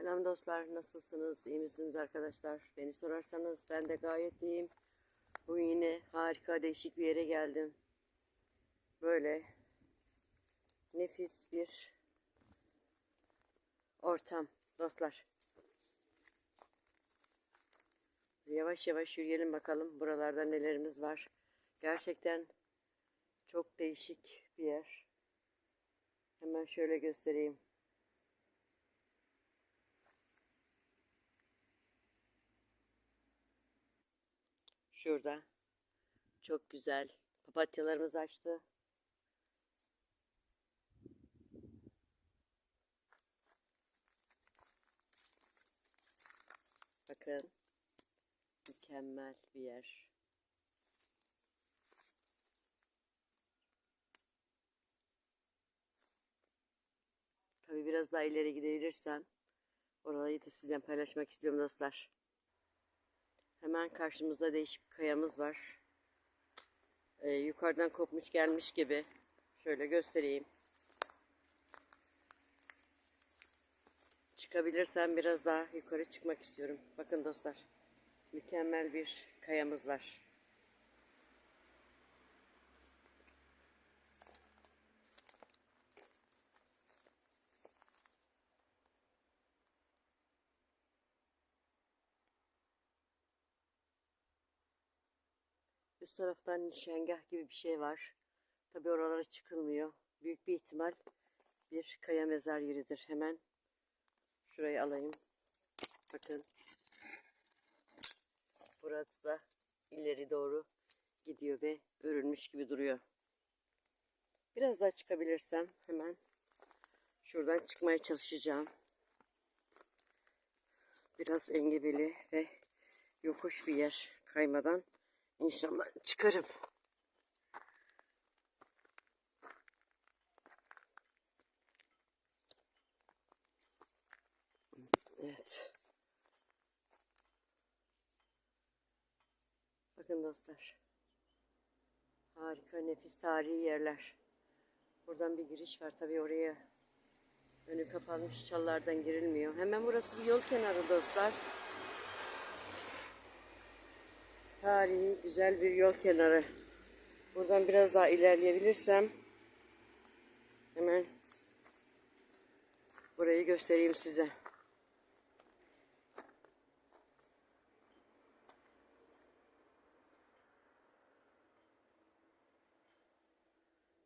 Selam dostlar, nasılsınız? İyi misiniz arkadaşlar? Beni sorarsanız ben de gayet iyiyim. Bugün yine harika, değişik bir yere geldim. Böyle nefis bir ortam dostlar. Yavaş yavaş yürüyelim bakalım buralarda nelerimiz var. Gerçekten çok değişik bir yer. Hemen şöyle göstereyim. Şurada. Çok güzel. Papatyalarımız açtı. Bakın. Mükemmel bir yer. Tabii biraz daha ileri gidebilirsem orayı da sizinle paylaşmak istiyorum dostlar. Hemen karşımızda değişik bir kayamız var. Ee, yukarıdan kopmuş gelmiş gibi. Şöyle göstereyim. Çıkabilirsem biraz daha yukarı çıkmak istiyorum. Bakın dostlar. Mükemmel bir kayamız var. Üst taraftan nişangah gibi bir şey var. Tabi oralara çıkılmıyor. Büyük bir ihtimal bir kaya mezar yeridir. Hemen şurayı alayım. Bakın. Burası da ileri doğru gidiyor ve örülmüş gibi duruyor. Biraz daha çıkabilirsem hemen şuradan çıkmaya çalışacağım. Biraz engebeli ve yokuş bir yer kaymadan İnşallah çıkarım. Evet. Bakın dostlar. Harika, nefis tarihi yerler. Buradan bir giriş var. Tabii oraya önü kapanmış çallardan girilmiyor. Hemen burası bir yol kenarı dostlar. Tarihi güzel bir yol kenarı. Buradan biraz daha ilerleyebilirsem hemen burayı göstereyim size.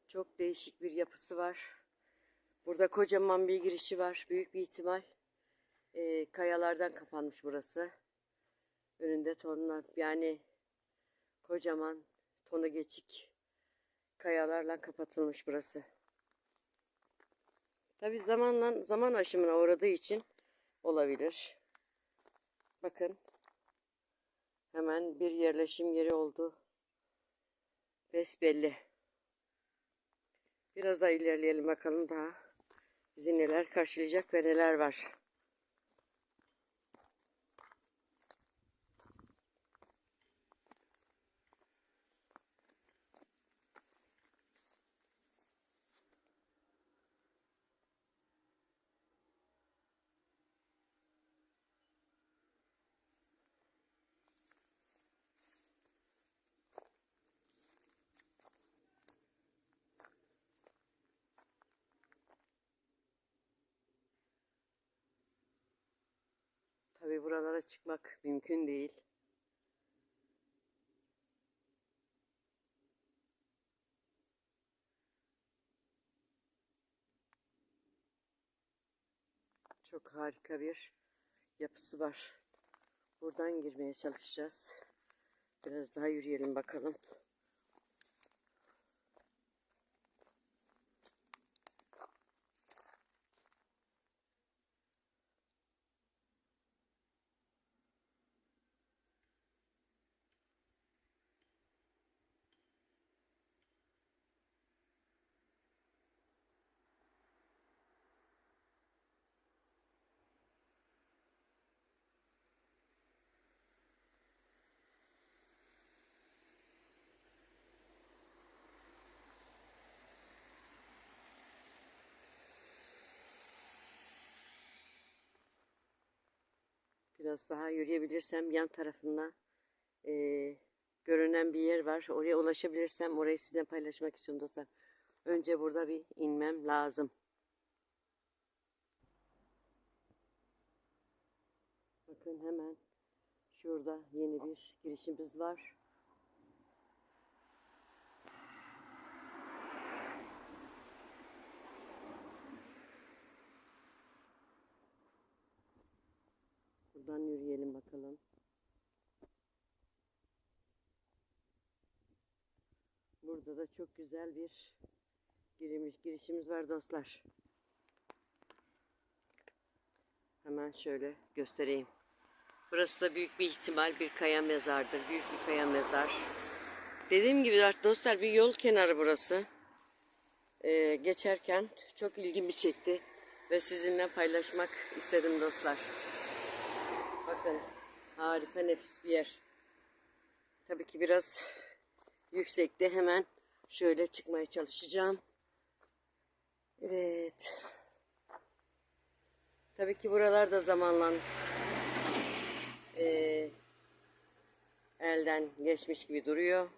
Çok değişik bir yapısı var. Burada kocaman bir girişi var. Büyük bir ihtimal e, kayalardan kapanmış burası. Önünde tonlar yani kocaman tonu geçik kayalarla kapatılmış burası. Tabi zamanla zaman aşımına uğradığı için olabilir. Bakın hemen bir yerleşim yeri oldu. Besbelli. Biraz daha ilerleyelim bakalım daha bizi neler karşılayacak ve neler var. Tabi buralara çıkmak mümkün değil. Çok harika bir yapısı var. Buradan girmeye çalışacağız. Biraz daha yürüyelim bakalım. Biraz daha yürüyebilirsem yan tarafında eee, görünen bir yer var. Oraya ulaşabilirsem orayı sizinle paylaşmak istiyorum dostlar. Önce burada bir inmem lazım. Bakın hemen şurada yeni bir girişimiz var. Buradan yürüyelim bakalım. Burada da çok güzel bir girmiş, girişimiz var dostlar. Hemen şöyle göstereyim. Burası da büyük bir ihtimal bir kaya mezardır. Büyük bir kaya mezar. Dediğim gibi dostlar bir yol kenarı burası. Ee, geçerken çok ilgimi çekti ve sizinle paylaşmak istedim dostlar. Bakın harika nefis bir yer. Tabii ki biraz yüksekte hemen şöyle çıkmaya çalışacağım. Evet. Tabii ki buralar da zamanla eee, elden geçmiş gibi duruyor.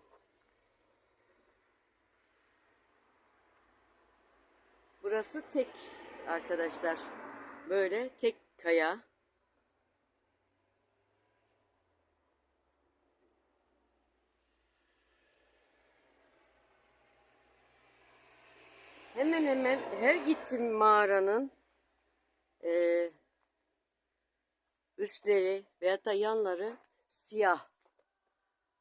Burası tek arkadaşlar. Böyle tek kaya. Hemen hemen her gittim mağaranın eee, üstleri veyahut da yanları siyah.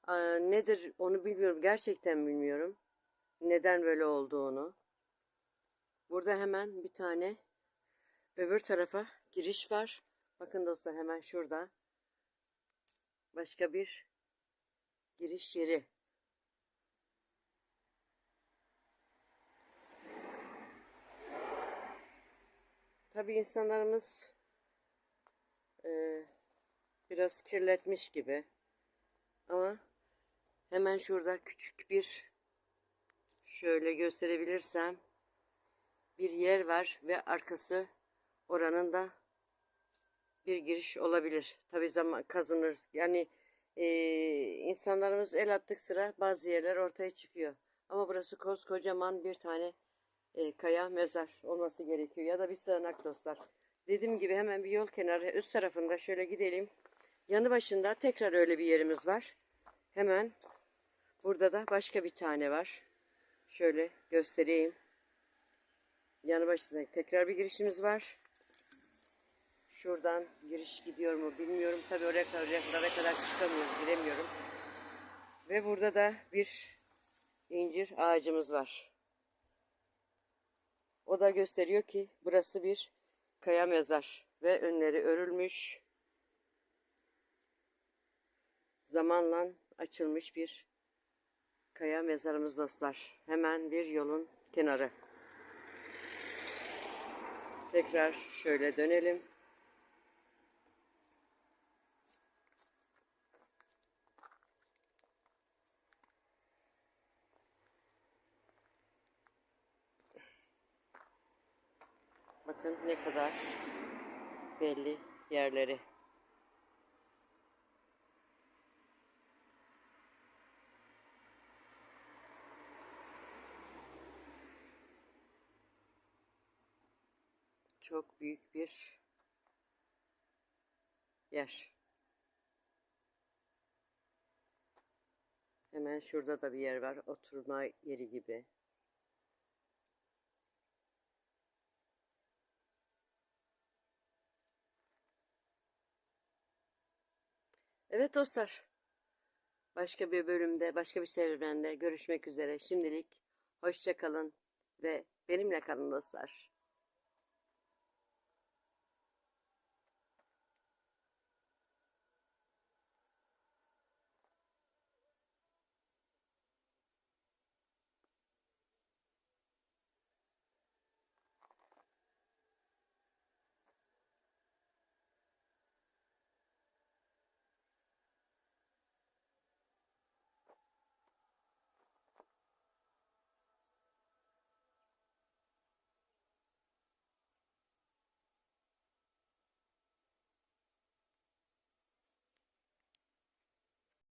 Aa, nedir onu bilmiyorum. Gerçekten bilmiyorum. Neden böyle olduğunu. Burada hemen bir tane öbür tarafa giriş var. Bakın dostlar hemen şurada. Başka bir giriş yeri. Tabii insanlarımız eee, biraz kirletmiş gibi. Ama hemen şurada küçük bir şöyle gösterebilirsem bir yer var ve arkası oranın da bir giriş olabilir. Tabii zaman kazınır. Yani eee, insanlarımız el attık sıra bazı yerler ortaya çıkıyor. Ama burası koskocaman bir tane e, kaya mezar olması gerekiyor. Ya da bir sığınak dostlar. Dediğim gibi hemen bir yol kenarı üst tarafında şöyle gidelim. Yanı başında tekrar öyle bir yerimiz var. Hemen burada da başka bir tane var. Şöyle göstereyim. Yanı başında tekrar bir girişimiz var. Şuradan giriş gidiyor mu bilmiyorum. Tabii oraya kadar, oraya kadar çıkamıyoruz, giremiyorum. Ve burada da bir incir ağacımız var. O da gösteriyor ki burası bir kaya mezar ve önleri örülmüş. Zamanla açılmış bir kaya mezarımız dostlar. Hemen bir yolun kenarı. Tekrar şöyle dönelim. Bakın ne kadar belli yerleri. Çok büyük bir yer. Hemen şurada da bir yer var. Oturma yeri gibi. Evet dostlar. Başka bir bölümde, başka bir serüvende görüşmek üzere. Şimdilik hoşça kalın ve benimle kalın dostlar.